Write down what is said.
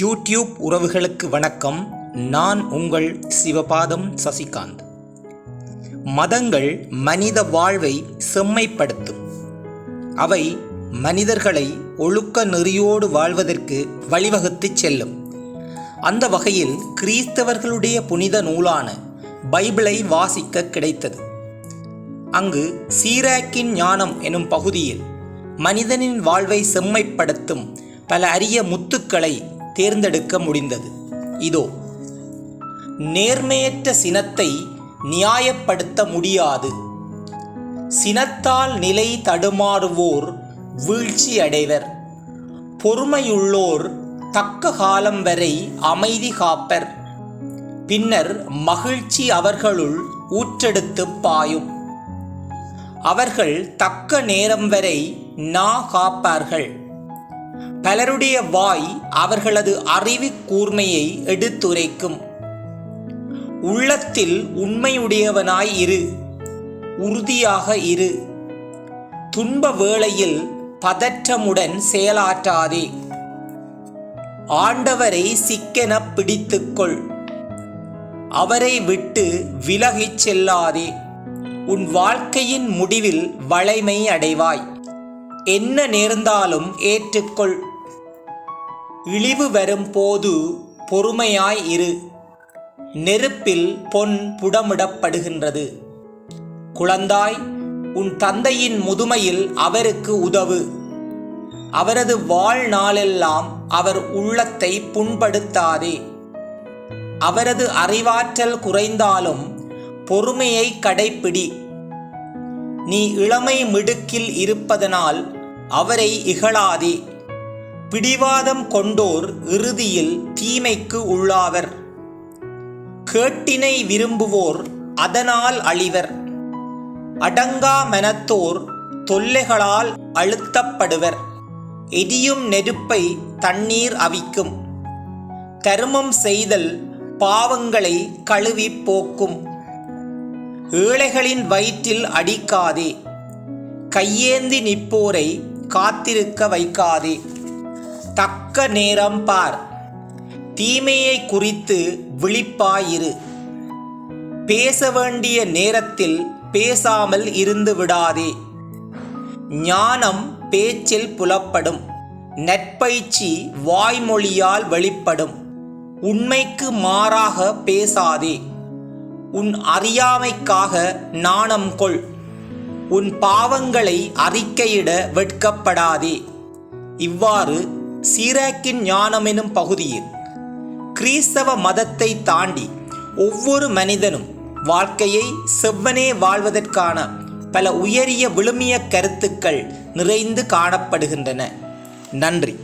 YouTube உறவுகளுக்கு வணக்கம். நான் உங்கள் சிவபாதம் சசிகாந்த். மதங்கள் மனித வாழ்வை செம்மைப்படுத்தும். அவை மனிதர்களை ஒழுக்க நெறியோடு வாழ்வதற்கு வழிவகுத்துச் செல்லும். அந்த வகையில் கிறிஸ்தவர்களுடைய புனித நூலான பைபிளை வாசிக்க கிடைத்தது. அங்கு சீராக்கின் ஞானம் எனும் பகுதியில் மனிதனின் வாழ்வை செம்மைப்படுத்தும் பல அரிய முத்துக்களை தேர்ந்தெடுக்க முடிந்தது. இதோ நேர்மையற்ற சினத்தை நியாயப்படுத்த முடியாது. சினத்தால் நிலை தடுமாறுவோர் வீழ்ச்சி அடைவர். பொறுமையுள்ளோர் தக்க காலம் வரை அமைதி காப்பர். பின்னர் மகிழ்ச்சி அவர்களுள் ஊற்றெடுத்து பாயும். அவர்கள் தக்க நேரம் வரை நா காப்பார்கள். பலருடைய வாய் அவர்களது அறிவு கூர்மையை எடுத்துரைக்கும். உள்ளத்தில் உண்மையுடையவனாய் இரு உறுதியாக இரு. துன்ப வேளையில் பதற்றமுடன் செயலாற்றாதே. ஆண்டவரை சிக்கென பிடித்துக்கொள். அவரை விட்டு விலகிச் செல்லாதே. உன் வாழ்க்கையின் முடிவில் வளைமை அடைவாய். என்ன நேர்ந்தாலும் ஏற்றுக்கொள். இழிவு வரும் போது பொறுமையாய் இரு. நெருப்பில் பொன் புடமிடப்படுகின்றது. குழந்தாய் உன் தந்தையின் முதுமையில் அவருக்கு உதவு. அவரது வாழ்நாளெல்லாம் அவர் உள்ளத்தை புண்படுத்தாதே. அவரது அறிவாற்றல் குறைந்தாலும் பொறுமையை கடைப்பிடி. நீ இளமை மிடுக்கில் இருப்பதனால் அவரை இகழாதே. பிடிவாதம் கொண்டோர் இறுதியில் தீமைக்கு உள்ளாவர். கேட்டினை விரும்புவோர் அதனால் அழிவர். அடங்கா மனத்தோர் தொல்லைகளால் அழுத்தப்படுவர். எரியும் நெருப்பை தண்ணீர் அவிக்கும். கருமம் செய்தல் பாவங்களை கழுவி போக்கும். ஏழைகளின் வயிற்றில் அடிக்காதே. கையேந்தி நிற்போரை காத்திருக்க வைக்காதே. தக்க நேரம் பார். தீமையை குறித்து விழிப்பாயிரு. பேச வேண்டிய நேரத்தில் பேசாமல் இருந்து விடாதே. ஞானம் பேச்சில் புலப்படும். நற்பயிற்சி வாய்மொழியால் வெளிப்படும். உண்மைக்கு மாறாக பேசாதே. உன் அறியாமைக்காக நாணம் கொள். உன் பாவங்களை அறிக்கையிட வெட்கப்படாதே. இவ்வாறு சீராக்கின் ஞானம் எனும் பகுதியில் கிறிஸ்தவ மதத்தை தாண்டி ஒவ்வொரு மனிதனும் வாழ்க்கையை செவ்வனே வாழ்வதற்கான பல உயரிய விழுமிய கருத்துக்கள் நிறைந்து காணப்படுகின்றன. நன்றி.